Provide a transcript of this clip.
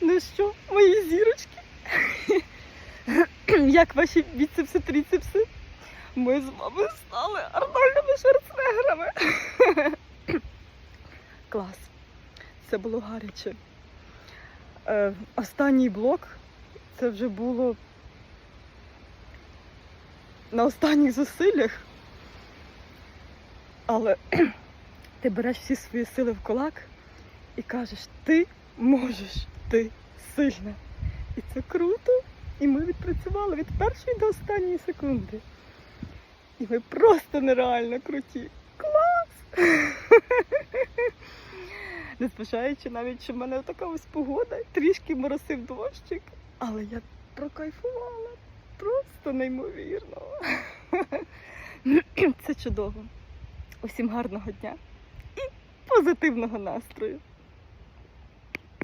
Ну що, мої зірочки? Як ваші біцепси, тріцепси? Ми з вами стали Арнольдами Шварценеггерами. Клас. Це було гаряче. Е, останній блок це вже було на останніх зусиллях. Але ти береш всі свої сили в кулак і кажеш, ти можеш, ти сильна. І це круто. І ми відпрацювали від першої до останньої секунди. І ми просто нереально круті. Клас! Незважаючи навіть, що в мене така ось погода, трішки моросив дощик, але я прокайфувала. Просто неймовірно. Це чудово. Усім гарного дня і позитивного настрою.